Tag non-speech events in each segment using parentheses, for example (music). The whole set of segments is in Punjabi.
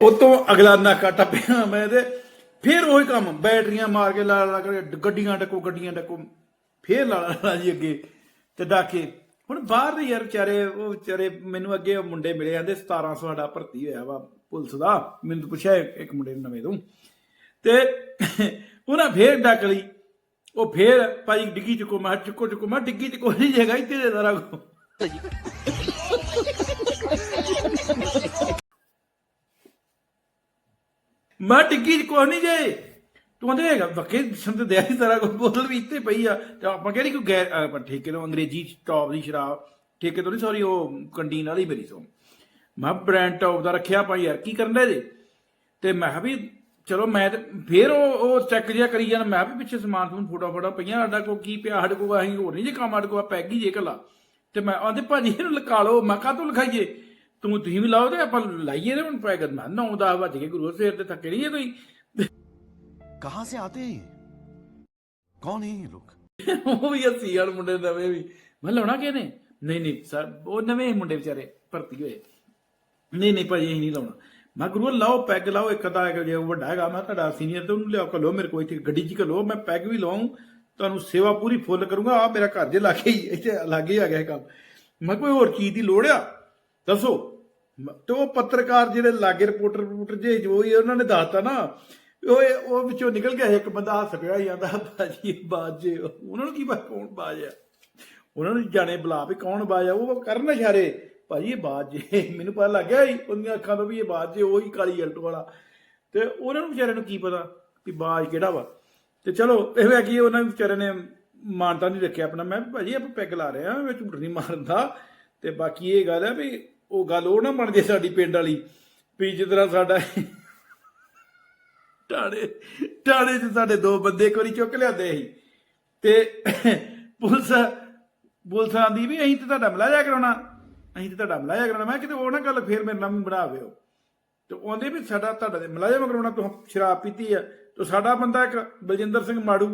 ਉਤੋਂ ਅਗਲਾ ਨਾਕਾ ਟੱਪਿਆ ਮੈਂ ਤੇ ਫਿਰ ਉਹੀ ਕੰਮ, ਬੈਟਰੀਆਂ ਮਾਰ ਕੇ ਲਾ ਲਾ ਕੇ ਗੱਡੀਆਂ ਡੱਕੋ ਗੱਡੀਆਂ ਡੱਕੋ, ਫਿਰ ਲਾ ਲਾ ਜੀ ਅੱਗੇ। ਤੇ ਡਾਕੇ, ਹੁਣ ਬਾਹਰ ਦੇ ਯਾਰ ਵਿਚਾਰੇ, ਉਹ ਵਿਚਾਰੇ ਮੈਨੂੰ ਅੱਗੇ ਉਹ ਮੁੰਡੇ ਮਿਲੇ ਜਾਂਦੇ 1700 ਸਾਡਾ ਭਰਤੀ ਹੋਇਆ ਵਾ ਪੁਲਿਸ ਦਾ। ਮੈਨੂੰ ਪੁੱਛਿਆ ਇੱਕ ਮੁੰਡੇ ਨੂੰ ਨਵੇਂ ਤੋਂ। ਤੇ ਉਹਨਾਂ ਫੇਰ ਡੱਕ ਲਈ। ਉਹ ਫੇਰ ਭਾਈ ਡਿੱਗੀ ਚੁੱਕੋ, ਮੈਂ ਚੁੱਕੋ ਚੁੱਕੋ, ਮੈਂ ਡਿੱਗੀ ਚ ਕੋਈ ਨਹੀਂ ਜਗ੍ਹਾ ਹੀ ਤੇਰੇ ਦਾਰਾ ਕੋ ਮੈਂ ਡਿੱਗੀ ਚ ਕੋਈ ਨਹੀਂ ਜੇ। ਤੂੰ ਆਂਦੇ ਹੈਗਾ ਵਕੇ ਸੰਤ ਦਿਆ ਦੀ ਤਰ੍ਹਾਂ ਕੋਈ ਬੋਤਲ ਵੀ ਇੱਥੇ ਪਈ ਆ। ਤੇ ਆਪਾਂ ਕਿਹੜੀ ਕੋਈ ਗੈਰ ਆਪਾਂ ਠੇਕੇ ਤੋਂ ਅੰਗਰੇਜ਼ੀ ਟੌਪ ਦੀ ਸ਼ਰਾਬ, ਠੇਕੇ ਤੋਂ ਨਹੀਂ ਸੌਰੀ ਉਹ ਕੰਟੀਨ ਵਾਲੀ ਮੇਰੀ ਤੋਂ। ਮੈਂ ਬ੍ਰਾਂਡ ਟੌਪ ਦਾ ਰੱਖਿਆ ਆਪਾਂ ਯਾਰ, ਕੀ ਕਰਨ ਦੇ ਜੇ? ਤੇ ਮੈਂ ਕਿਹਾ ਵੀ ਚਲੋ ਮੈਂ ਤੇ ਫੇਰ ਉਹ ਉਹ ਚੈੱਕ ਜਿਆ ਕਰੀ ਜਾਣ, ਮੈਂ ਕਿਹਾ ਵੀ ਪਿੱਛੇ ਸਮਾਨ ਤੁਹਾਨੂੰ ਫੋਟੋ ਫੋਟਾ ਪਈਆਂ, ਸਾਡਾ ਕੋ ਕੀ ਪਿਆ, ਸਾਡੇ ਕੋ ਅਸੀਂ ਹੋਰ ਨਹੀਂ ਜੇ ਕੰਮ, ਸਾਡੇ ਕੋ ਪੈਗ ਜੇ ਕਲਾ ਤੇ ਮੈਂ ਆਂਦੇ ਭਾਜੀ ਇਹਨੂੰ ਲਗਾ ਲਓ, ਮੈਂ ਕਾਹ ਤੂੰ ਲਿਖਾਈਏ? ਤੂੰ ਤੁਸੀਂ ਵੀ ਲਾਓ ਤੇ ਆਪਾਂ ਲਾਈਏ ਨਾ ਹੁਣ ਪੈਗਤ ਮੈਂ 9 10 ਵਜ ਗਏ ਗੁਰੂ ਫੇਰ ਤੇ ਥੱਕੇ ਨਹੀਂ ਹੈ ਕਹਾਂ ਸੇ ਆਤੇ ਕੌਣ ਹੈ ਇਹ ਲੋਕ? (laughs) ਉਹ ਵੀ ਅਸੀਂ ਵਾਲ ਮੁੰਡੇ ਨਵੇਂ ਵੀ। ਮੈਂ ਲਾਉਣਾ ਕਿਹਨੇ ਨਹੀਂ ਨਹੀਂ ਸਰ ਉਹ ਨਵੇਂ ਮੁੰਡੇ ਵਿਚਾਰੇ ਭਰਤੀ ਹੋਏ। ਨਹੀਂ ਨਹੀਂ ਭਾਜੀ ਇਹ ਨਹੀਂ ਲਾਉਣਾ। ਮੈਂ ਗੁਰੂ ਲਾਓ ਪੈਗ ਲਾਓ ਇੱਕ ਅਦਾ ਜੇ ਵੱਡਾ ਹੈਗਾ ਮੈਂ ਤੁਹਾਡਾ ਸੀਨੀਅਰ ਤੇ ਉਹਨੂੰ ਲਿਆਓ ਕਲੋ ਮੇਰੇ ਕੋਲ ਇੱਥੇ ਗੱਡੀ 'ਚ ਕਲੋ ਮੈਂ ਪੈਗ ਵੀ ਲਾਉਂ ਤੁਹਾਨੂੰ ਸੇਵਾ ਪੂਰੀ ਫੁੱਲ ਕਰੂੰਗਾ ਆ ਮੇਰਾ ਘਰ ਦੇ ਲਾਗੇ ਹੀ ਇੱਥੇ ਲਾਗੇ ਆ ਗਿਆ ਕੰਮ। ਮੈਂ ਕੋਈ ਹੋਰ ਚੀਜ਼ ਦੀ ਲੋੜ ਆ? ਦੱਸੋ। ਤੇ ਉਹ ਪੱਤਰਕਾਰ ਜਿਹੜੇ ਲਾਗੇ ਰਿਪੋਰਟਰ ਰਿਪੋਰਟਰ ਜੇ ਜੋ ਹੀ ਉਹਨਾਂ ਨੇ ਦੱਸਤਾ ਨਾ ਉਹ ਉਹ ਵਿੱਚੋਂ ਨਿਕਲ ਗਿਆ ਇੱਕ ਬੰਦਾ ਹੱਸ ਪਿਆ ਜਾਂਦਾ ਭਾਜੀ ਇਹ ਉਹਨਾਂ ਨੂੰ ਕੀ ਪਤਾ ਕੌਣ ਬਾਜ ਆ ਉਹਨਾਂ ਨੂੰ ਜਾਣੇ ਬੁਲਾ ਵੀ ਕੌਣ ਬਾਜ ਆ ਉਹ ਕਰਨ ਇਸ਼ਾਰੇ, ਭਾਜੀ, ਇਹ ਬਾਜ਼ੇ। ਮੈਨੂੰ ਪਤਾ ਲੱਗ ਗਿਆ ਸੀ, ਉਹਦੀਆਂ ਅੱਖਾਂ ਤੋਂ ਵੀ ਇਹ ਬਾਜੇ ਜੇ ਉਹੀ ਕਾਲੀ ਅਲਟ ਵਾਲਾ। ਤੇ ਉਹਨਾਂ ਨੂੰ ਵਿਚਾਰਿਆਂ ਨੂੰ ਕੀ ਪਤਾ ਵੀ ਬਾਜ ਕਿਹੜਾ ਵਾ? ਤੇ ਚਲੋ, ਇਹ ਹੈ ਕਿ ਉਹਨਾਂ ਵਿਚਾਰਿਆਂ ਨੇ ਮਾਨਤਾ ਨਹੀਂ ਰੱਖਿਆ ਆਪਣਾ। ਮੈਂ ਭਾਜੀ, ਆਪਾਂ ਪੈਗ ਲਾ ਰਹੇ ਆ ਵਿੱਚ ਝੂਠ ਨਹੀਂ ਮਾਰਦਾ। ਤੇ ਬਾਕੀ ਇਹ ਗੱਲ ਹੈ ਵੀ ਉਹ ਗੱਲ ਉਹ ਨਾ ਬਣ ਜੇ ਸਾਡੀ ਪਿੰਡ ਵਾਲੀ ਵੀ ਜਿਸ ਤਰ੍ਹਾਂ ਸਾਡਾ ਟਾੜੇ ਟਾੜੇ 'ਚ ਸਾਡੇ ਦੋ ਬੰਦੇ ਇੱਕ ਵਾਰੀ ਚੁੱਕ ਲਿਆਂਦੇ ਸੀ ਤੇ ਪੁਲਿਸ ਪੁਲਿਸ ਆਂਦੀ ਵੀ ਅਸੀਂ ਤੇ ਤੁਹਾਡਾ ਮਲਾਜਾ ਕਰਾਉਣਾ ਅਸੀਂ ਤੇ ਤੁਹਾਡਾ ਮਲਾਜਾ ਕਰਾਉਣਾ। ਮੈਂ ਕਿਹਾ ਕਿਤੇ ਉਹ ਨਾ ਗੱਲ ਫੇਰ ਮੇਰੇ ਨਾਲ ਵੀ ਬਣਾਵਿਓ ਤੇ ਉਹ ਵੀ ਸਾਡਾ ਤੁਹਾਡਾ ਤੇ ਮਲਾਜਾ ਕਰਾਉਣਾ ਤੂੰ ਸ਼ਰਾਬ ਪੀਤੀ ਆ ਤੇ ਸਾਡਾ ਬੰਦਾ ਇੱਕ ਬਲਜਿੰਦਰ ਸਿੰਘ ਮਾੜੂ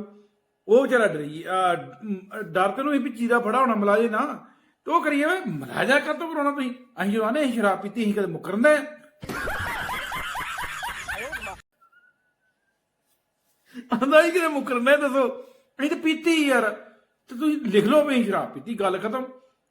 ਉਹ ਵਿਚਾਰਾ ਡਰੀ ਆ, ਡਰ ਤੈਨੂੰ ਇਹ ਵੀ ਚੀਰਾ ਫੜਾ ਹੋਣਾ ਮਲਾਜੇ ਨਾ ਤੇ ਉਹ ਕਰੀਏ ਵੇ ਮਲਾਜਾ ਕਦੋਂ ਕਰਾਉਣਾ ਤੁਸੀਂ। ਅਸੀਂ ਜੋ ਅਸੀਂ ਸ਼ਰਾਬ ਪੀਤੀ, ਅਸੀਂ ਕਦੇ ਮੁਕਰਨਾ। ਹੈ ਆਂਦਾ ਹੀ ਕਿਤੇ ਮੁਕਰਨਾ, ਦੱਸੋ। ਅਸੀਂ ਤਾਂ ਪੀਤੀ ਯਾਰ। ਤੇ ਤੁਸੀਂ ਲਿਖ ਲਓ ਵੀ ਅਸੀਂ ਸ਼ਰਾਬ ਪੀਤੀ, ਗੱਲ ਖਤਮ।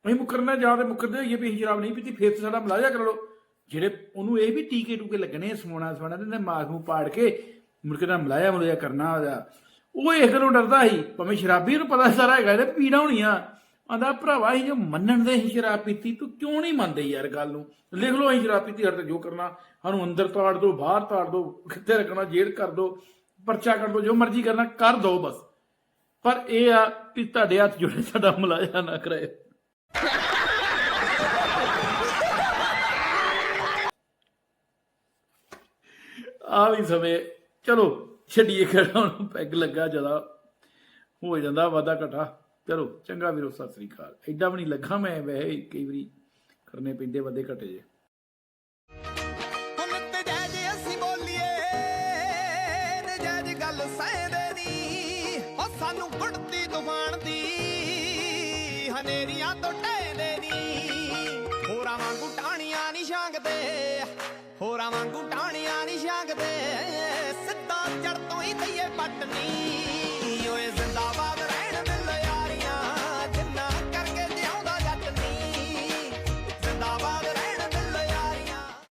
ਅਸੀਂ ਮੁਕਰਨਾ, ਜਾਂ ਤੇ ਮੁਕਰਦੇ ਹੋਈਏ ਵੀ ਅਸੀਂ ਸ਼ਰਾਬ ਨਹੀਂ ਪੀਤੀ, ਫਿਰ ਤਾਂ ਸਾਡਾ ਮਲਾਜਾ ਕਰ ਲਓ। ਜਿਹੜੇ ਉਹਨੂੰ ਇਹ ਵੀ ਟੀਕੇ ਟੂਕੇ ਲੱਗਣੇ ਸੋਣਾ ਸੋਣਾ ਤੇ ਮਾਸ ਨੂੰ ਪਾੜ ਕੇ ਮੁੜ ਕੇ ਨਾ ਮਲਾਇਆ ਮਲਾਇਆ ਕਰਨਾ ਉਹਦਾ। ਉਹ ਇਸ ਗੱਲੋਂ ਡਰਦਾ ਸੀ, ਭਾਵੇਂ ਸ਼ਰਾਬੀ ਨੂੰ ਪਤਾ ਸਾਰਾ ਹੈਗਾ, ਇਹਦੇ ਪੀਣਾ ਹੋਣੀਆਂ। ਆਂਦਾ, ਭਰਾਵਾ ਅਸੀਂ ਜੋ ਮੰਨਣ ਦੇ ਹੀ ਸ਼ਰਾਬ ਪੀਤੀ, ਤੂੰ ਕਿਉਂ ਨਹੀਂ ਮੰਨਦੇ ਯਾਰ ਗੱਲ ਨੂੰ? ਲਿਖ ਲੋ ਅਸੀਂ ਸ਼ਰਾਬ ਪੀਤੀ ਹਰ ਜੋ ਕਰਨਾ, ਸਾਨੂੰ ਅੰਦਰ ਤਾੜ ਦੋ ਬਾਹਰ ਤਾੜ ਦੋ ਕਿੱਥੇ ਰੱਖਣਾ, ਜੇਲ੍ਹ ਕਰ ਦੋ ਪਰਚਾ ਕਰ ਦੋ ਜੋ ਮਰਜ਼ੀ ਕਰਨਾ, ਕਰ ਦੋ ਬਸ। ਪਰ ਇਹ ਆ ਕਿ ਤੁਹਾਡੇ ਹੱਥ ਜੋੜੇ ਸਾਡਾ ਮਲਾਇਆ ਨਾ ਕਰੇ ਆ ਵੀ ਸਮੇਂ, ਚਲੋ, ਛੱਡੀਏ ਖੜਾ ਹੁਣ ਪੈਗ ਲੱਗਾ ਜਦਾ ਹੋ ਜਾਂਦਾ ਵਾਦਾ ਘਟਾ। ਚਲੋ, ਚੰਗਾ ਵੀਰੋ, ਸਤਿ ਸ੍ਰੀ ਅਕਾਲ। ਐਡਾ ਵੀ ਨਹੀਂ ਲੱਗਾ ਮੈਂ ਵੈਸੇ ਹੀ ਕਈ ਵਾਰੀ ਕਰਨੇ ਪੈਂਦੇ ਵਾਦੇ ਘਟੇ ਜੇ ਸਾਨੂੰ ਗੁੜਤੀ ਤੂਫਾਨ ਦੀ ਹਨੇਰੀਆਂ ਤੋਂ ਟਹਿਦੇ ਦੀ ਹੋਰਾਂ ਵਾਂਗੂ ਟਾਣੀਆਂ ਨਹੀਂ ਛਾਂਗਦੇ, ਹੋਰਾਂ ਵਾਂਗੂ ਟਾਣੀਆਂ ਨਹੀਂ ਛਾਂਗਦੇ। ਸਿੱਧਾ ਚੜ ਤੋਂ ਹੀ ਦਈਏ ਪਟਨੀ